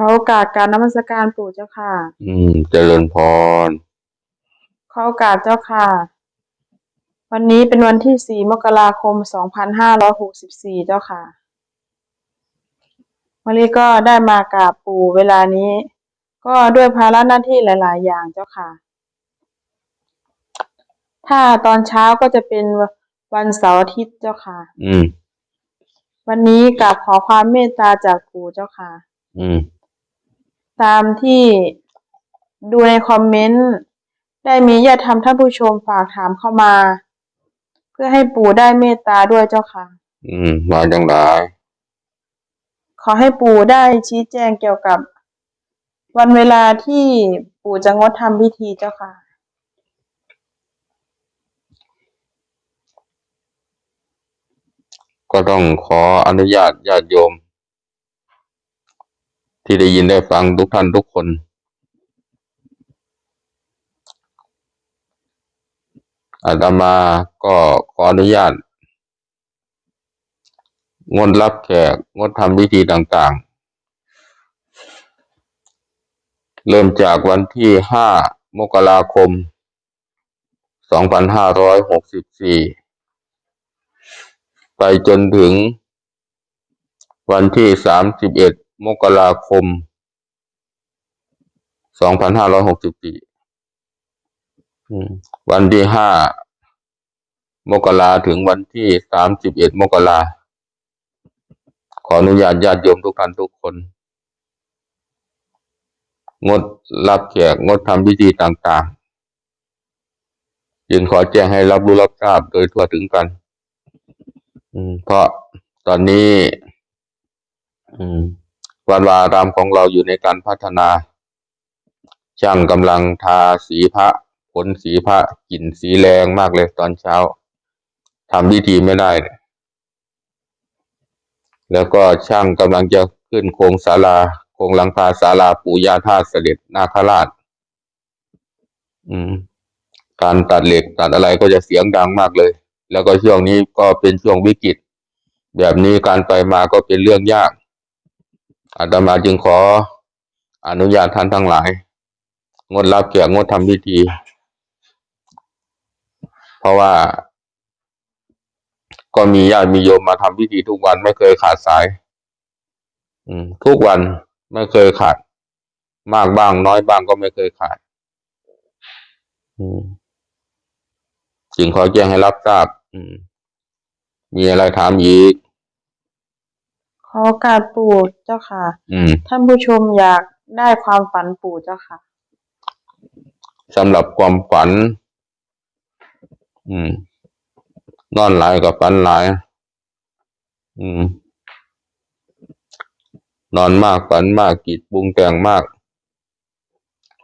ขอโอกาสกรารนมัสการปู่เจ้าค่ะ อืม เจริญพร ขอโอกาสเจ้าค่ะ วันนี้เป็นวันที่ 4 มกราคม 2564 เจ้าค่ะวันนี้ก็ได้มากราบปู่เวลานี้ ก็ด้วยภาระหน้าที่หลาย ๆ อย่างเจ้าค่ะ ถ้าตอนเช้าก็จะเป็นวันเสาร์อาทิตย์เจ้าค่ะ อืม วันนี้กราบขอความเมตตาจากปู่เจ้าค่ะ อืม ตามที่ดูในคอมเมนต์ ได้มีญาติธรรมท่านผู้ชมฝากถามเข้ามา เพื่อให้ปู่ได้เมตตาด้วยเจ้าค่ะ อืมมาจังไดขอให้ปู่ได้ชี้แจงเกี่ยวกับ วันเวลาที่ปู่จะงดทำพิธีเจ้าค่ะ ก็ต้องขออนุญาตญาติโยม ที่ได้ยินได้ฟังทุกท่านทุกคน อาตมาก็ขออนุญาต งดรับแขก งดทำพิธีต่างๆ เริ่มจากวันที่ห้ามกราคมสองพันห้าร้อยหกสิบสี่ไปจนถึงวันที่สา มกราคม สองพันห้าร้อยหกสิบสี่วันที่ห้ามกราถึงวันที่สามสิบเอ็ดมกราขออนุญาตญาติโยมทุกท่านทุกคน งดรับแขกงดทำพิธีต่างๆจึงขอแจ้งให้รับรู้รับทราบโดยทั่วถึงกัน เพราะตอนนี้ อืม วันวาอารามของเราอยู่ในการพัฒนา ช่างกำลังทาสีพระผลสีพระกลิ่นสีแรงมากเลยตอนเช้าทำพิธีไม่ได้เนี่ยแล้วก็ช่างกำลังจะขึ้นโครงศาลาโครงหลังคาศาลาปู่ย่าท่าเสด็จนาคราช อืม การตัดเหล็กตัดอะไรก็จะเสียงดังมากเลย แล้วก็ช่วงนี้ก็เป็นช่วงวิกฤต แบบนี้การไปมาก็เป็นเรื่องยาก อาตมาจึงขออนุญาตท่านทั้งหลาย งดรับแขกงดทำพิธี เพราะว่า ก็มีญาติมีโยมมาทำพิธีทุกวันไม่เคยขาดสายทุกวันไม่เคยขาด มากบ้างน้อยบ้างก็ไม่เคยขาดจึงขอแจ้งให้รับทราบมมีอะไรถามอีก ขอโอกาสปู่เจ้าค่ะ อืม ท่านผู้ชมอยากได้ความฝันปู่เจ้าค่ะ สำหรับความฝัน อืม นอนหลายกับฝันหลาย อืม นอนมากฝันมากกิจปรุงแต่งมาก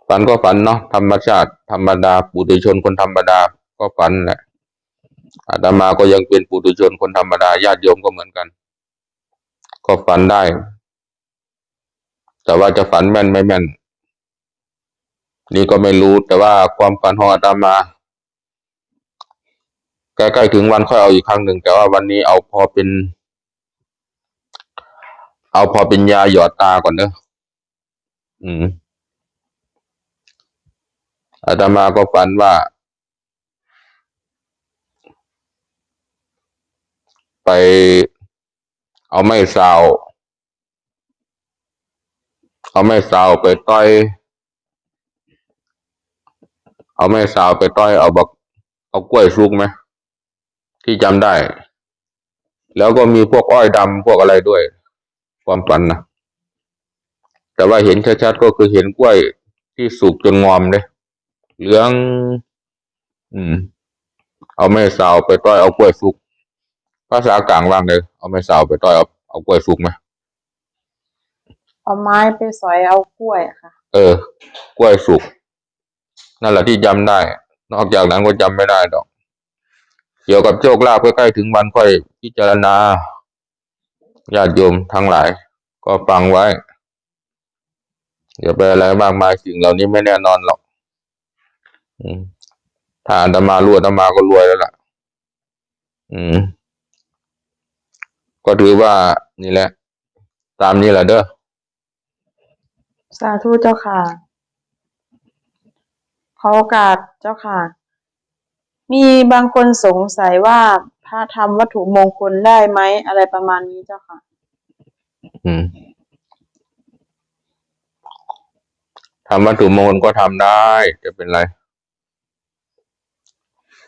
ฝันก็ฝันเนาะธรรมชาติ ธรรมดา ปุถุชนคนธรรมดา ก็ฝันแหละอาตมาก็ยังเป็นปุถุชนคนธรรมดาญาติโยมก็เหมือนกัน ก็ฝันได้ แต่ว่าจะฝันแม่นไม่แม่น นี่ก็ไม่รู้แต่ว่าความฝันของอาตมาใกล้ๆถึงวันค่อยเอาอีกครั้งหนึ่งแต่ว่าวันนี้เอาพอเป็น เอาพอเป็นยาหยอดตาก่อนเนอะอืมอาตมาก็ฝันว่า ไป เอาไม้สาว เอาไม้สาวไปต่อย เอาไม้สาวไปต่อย เอาบัก เอากล้วยสุกไหมที่จำได้ แล้วก็มีพวกอ้อยดำพวกอะไรด้วย ความฝันนะแต่ว่าเห็นชัดๆก็คือเห็นกล้วยที่สุกจนงอมเลยเหลือง อืม เอาไม้สาวไปต้อยเอากล้วยสุก ภาษากลางว่างเลยเอาไม้สาวไปต้อยเอาเอากล้วยสุกไหมเอาไม้ไปสอยเอากล้วยอะค่ะ เออ กล้วยสุก นั่นแหละที่จำได้ นอกจากนั้นก็จำไม่ได้ดอก เกี่ยวกับโชคลาภใกล้ๆถึงวันค่อยพิจารณาญาติโยมทั้งหลาย ก็ฟังไว้อย่าไปอะไรมากมายสิ่งเหล่านี้ไม่แน่นอนหรอกอืมถ้าอาตมารู้อาตมาก็รวยแล้วล่ะ อืม ก็ถือว่านี่แหละ ตามนี้แหละเด้อ สาธุเจ้าค่ะ ขอโอกาสเจ้าค่ะ มีบางคนสงสัยว่าพระทำวัตถุมงคลได้ไหมอะไรประมาณนี้เจ้าค่ะ อืมทำวัตถุมงคลก็ทำได้ จะเป็นไร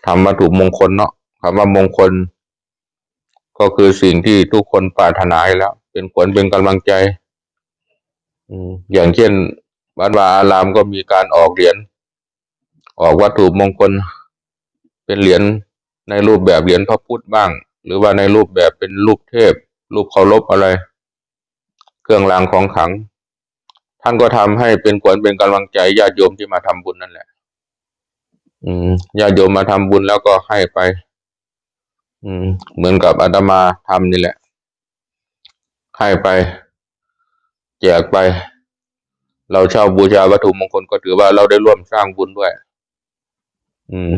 ทำวัตถุมงคลเนาะคำว่ามงคล ก็คือสิ่งที่ทุกคนปรารถนาแล้ว เป็นผลเป็นกำลังใจอย่างเช่นวัดวาอารามก็มีการออกเหรียญออกวัตถุมงคล เป็นเหรียญในรูปแบบเหรียญพระพุทธบ้าง หรือว่าในรูปแบบเป็นรูปเทพ รูปเคารพอะไร เครื่องรางของขลัง ท่านก็ทำให้เป็นขวัญเป็นกำลังใจญาติโยมที่มาทำบุญนั่นแหละ อืมญาติโยมมาทำบุญแล้วก็ให้ไป อืม เหมือนกับอาตมาทำนี่แหละ ให้ไป แจกไป เราเช่าบูชาวัตถุมงคลก็ถือว่าเราได้ร่วมสร้างบุญด้วย อืม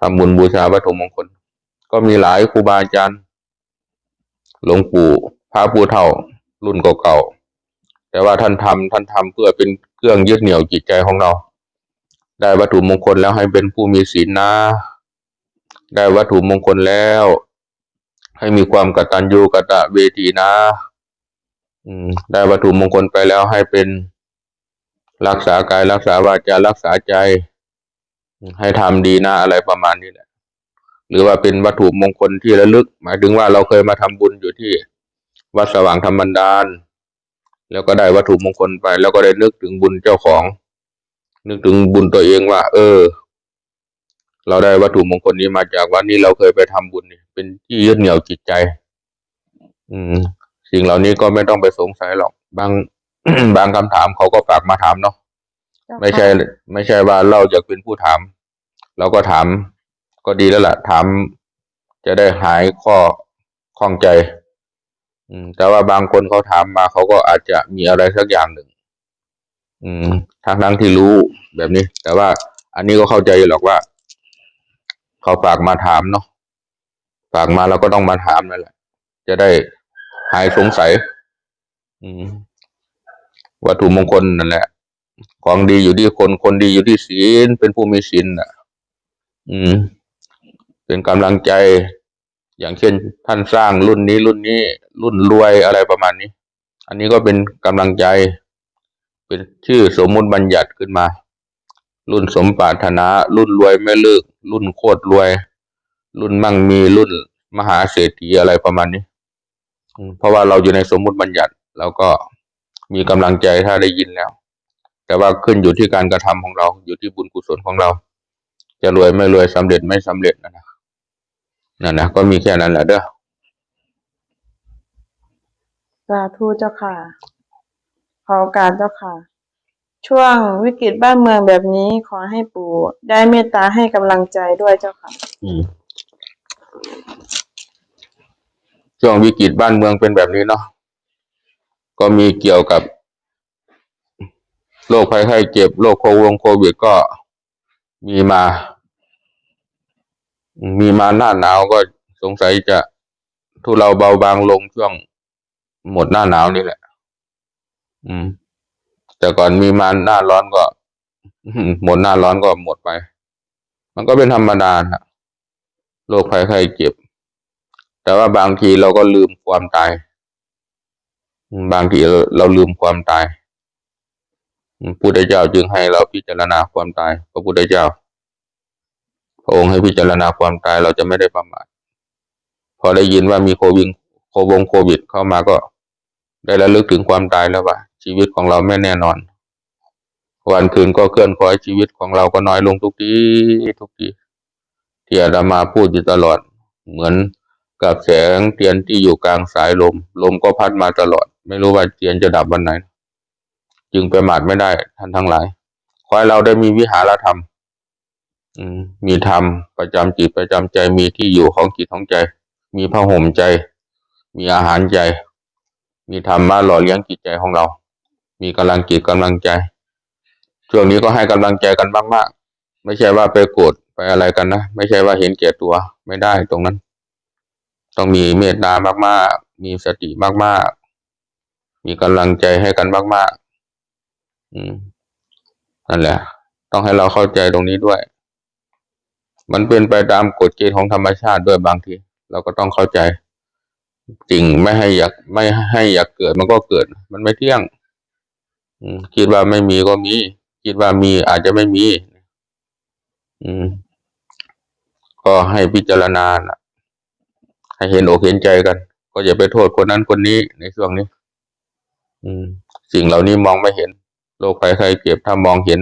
ทำบุญบูชาวัตถุมงคล ก็มีหลายครูบาอาจารย์ หลวงปู่พระปู่เฒ่า รุ่นเก่าๆ แต่ว่าท่านทำท่านทำเพื่อเป็นเครื่องยึดเหนี่ยวจิตใจของเรา ได้วัตถุมงคลแล้วให้เป็นผู้มีศีลนะ ได้วัตถุมงคลแล้ว ให้มีความกตัญญูกตเวทีนะ อืม ได้วัตถุมงคลไปแล้วให้เป็นรักษากายรักษาวาจารักษาใจ ให้ทำดีนะอะไรประมาณนี้แหละ หรือว่าเป็นวัตถุมงคลที่ระลึก หมายถึงว่าเราเคยมาทำบุญอยู่ที่ วัดสว่างธรรมบันดาล แล้วก็ได้วัตถุมงคลไป แล้วก็ได้นึกถึงบุญเจ้าของ นึกถึงบุญตัวเองว่า เออ เราได้วัตถุมงคลนี้มาจากวัดนี้เราเคยไปทำบุญนี่เป็นที่ยึดเหนี่ยวจิตใจ อืม สิ่งเหล่านี้ก็ไม่ต้องไปสงสัยหรอก บางบางคำถามเขาก็ฝากมาถามเนาะเจ้าค่ะไม่ใช่ ไม่ใช่ว่าเราจะเป็นผู้ถาม เราก็ถาม ก็ดีแล้วล่ะ ถาม จะได้หายข้อข้องใจ อืม แต่ว่าบางคนเขาถามมาเขาก็อาจจะมีอะไรสักอย่างหนึ่ง อืมทั้งทั้งที่รู้แบบนี้ แต่ว่าอันนี้ก็เข้าใจอยู่หรอกว่า เขาฝากมาถามเนาะฝากมาเราก็ต้องมาถามนั่นแหละ จะได้หายสงสัย อืม วัตถุมงคลนั่นแหละ ของดีอยู่ที่คนคนดีอยู่ที่ศีลเป็นผู้มีศีลน่ะ อืม เป็นกำลังใจ อย่างเช่น ท่านสร้างรุ่นนี้รุ่นนี้ รุ่นรวยอะไรประมาณนี้ อันนี้ก็เป็นกำลังใจ เป็นชื่อสมมุติบัญญัติขึ้นมา รุ่นสมปรารถนา รุ่นรวยไม่เลิก รุ่นโคตรรวย รุ่นมั่งมีรุ่นมหาเศรษฐีอะไรประมาณนี้เพราะว่าเราอยู่ในสมมุติบัญญัติเราก็มีกำลังใจถ้าได้ยินแล้ว แต่ว่าขึ้นอยู่ที่การกระทำของเรา อยู่ที่บุญกุศลของเรา จะรวยไม่รวยสำเร็จไม่สำเร็จนะนะนั่นนะก็มีแค่นั้นแหละเด้อสาธุเจ้าค่ะขอกาสเจ้าค่ะ ช่วงวิกฤตบ้านเมืองแบบนี้ขอให้ปู่ได้เมตตาให้กำลังใจด้วยเจ้าค่ะ อืมช่วงวิกฤตบ้านเมืองเป็นแบบนี้เนาะก็มีเกี่ยวกับโรคภัยไข้เจ็บโรคโควงโควิดก็มีมา มีมาหน้าหนาวก็สงสัยจะทุเราเบาบางลงช่วงหมดหน้าหนาวนี่แหละ อืม แต่ก่อนมีมาหน้าร้อนก็หมดหน้าร้อนก็หมดไป มันก็เป็นธรรมดานะโรคภัยไข้เจ็บ แต่ว่าบางทีเราก็ลืมความตาย บางทีเราลืมความตายอืมพุทธเจ้าจึงให้เราพิจารณาความตาย พระพุทธเจ้า พระองค์ให้พิจารณาความตายเราจะไม่ได้ประมาทพอได้ยินว่ามีโควิดโควงโควิดเข้ามาก็ ได้ระลึกถึงความตายแล้วว่า ชีวิตของเราไม่แน่นอน วันคืนก็เคลื่อนคล้อยชีวิตของเราก็น้อยลงทุกทีทุกทีที่อาตมาพูดอยู่ตลอด เหมือนกับแสงเทียนที่อยู่กลางสายลม ลมก็พัดมาตลอด ไม่รู้ว่าเทียนจะดับวันไหน จึงประมาทไม่ได้ท่านทั้งหลาย ขอให้เราได้มีวิหารธรรมมีธรรมประจำจิตประจำใจมีที่อยู่ของจิตของใจ มีผ้าห่มใจ มีอาหารใจ มีธรรมมาหล่อเลี้ยงจิตใจของเรา มีกำลังจิตกำลังใจ ช่วงนี้ก็ให้กำลังใจกันมากๆ ไม่ใช่ว่าไปโกรธไปอะไรกันนะ ไม่ใช่ว่าเห็นแก่ตัวไม่ได้ตรงนั้น ต้องมีเมตตามากๆ มีสติมากๆ มีกำลังใจให้กันมากอืมนั่นแหละ ต้องให้เราเข้าใจตรงนี้ด้วย มันเป็นไปตามกฎเกณฑ์ของธรรมชาติด้วยบางที เราก็ต้องเข้าใจจริงไม่ให้อยากไม่ให้อยากเกิดมันก็เกิด มันไม่เที่ยง คิดว่าไม่มีก็มี คิดว่ามีอาจจะไม่มี อืม ก็ให้พิจารณานะให้เห็นอกเห็นใจกัน ก็อย่าไปโทษคนนั้นคนนี้ในช่วงนี้ อืม สิ่งเหล่านี้มองไม่เห็นโรคภัยไข้เจ็บถ้ามองเห็น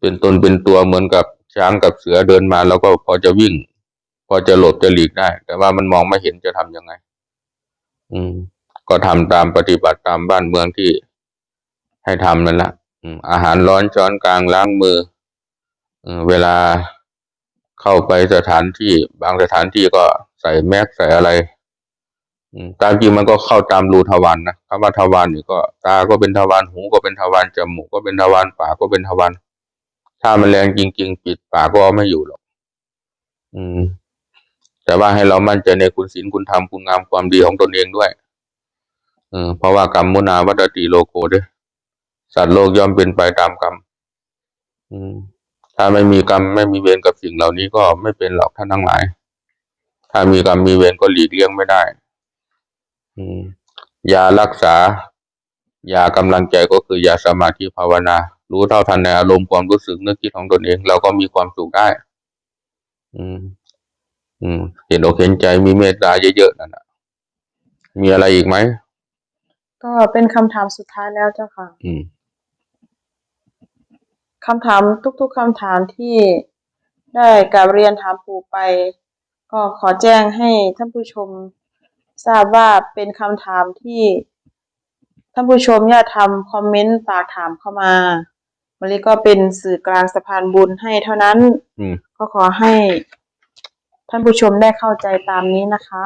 เป็นตนเป็นตัวเหมือนกับช้างกับเสือเดินมา แล้วก็พอจะวิ่ง พอจะหลบจะหลีกได้ แต่ว่ามันมองไม่เห็นจะทำยังไง อืม ก็ทำตามปฏิบัติตามบ้านเมืองที่ ให้ทำนั่นแหละอืมอาหารร้อนช้อนกลางล้างมือเออเวลาเข้าไปสถานที่บางสถานที่ก็ใส่แมสใส่อะไรอืมตามจริงมันก็เข้าตามรูทวารนะคำว่าทวารนี่ก็ ตาก็เป็นทวารหูก็เป็นทวารจมูกก็เป็นทวารปากก็เป็นทวารถ้ามันแรงจริง ๆ ปิดปากก็เอาไม่อยู่หรอก อืม แต่ว่าให้เรามั่นใจในคุณศีลคุณธรรมคุณงามความดีของตนเองด้วย เออเพราะว่ากรรมมุนาวัตติโลโกด้วย สัตว์โลกย่อมเป็นไปตามกรรมอืมถ้าไม่มีกรรมไม่มีเวรกับสิ่งเหล่านี้ก็ไม่เป็นหรอกท่านทั้งหลาย ถ้ามีกรรมมีเวรก็หลีกเลี่ยงไม่ได้อืมยารักษายากำลังใจก็คือยาสมาธิภาวนา รู้เท่าทันในอารมณ์ความรู้สึกนึกคิดของตนเอง เราก็มีความสุขได้ อืม อืม เห็นอกเห็นใจมีเมตตาเยอะๆนั่นนะมีอะไรอีกไหมก็เป็นคำถามสุดท้ายแล้วเจ้าค่ะ อืม คำถามทุกๆคำถามที่ได้กาบเรียนถามปู่ไป ก็ขอแจ้งให้ท่านผู้ชม ทราบว่าเป็นคำถามที่ท่านผู้ชมอย่าทำคอมเมนต์ฝากถามเข้ามาวันนี้ก็เป็นสื่อกลางสะพานบุญให้เท่านั้นก็ขอให้ท่านผู้ชมได้เข้าใจตามนี้นะคะ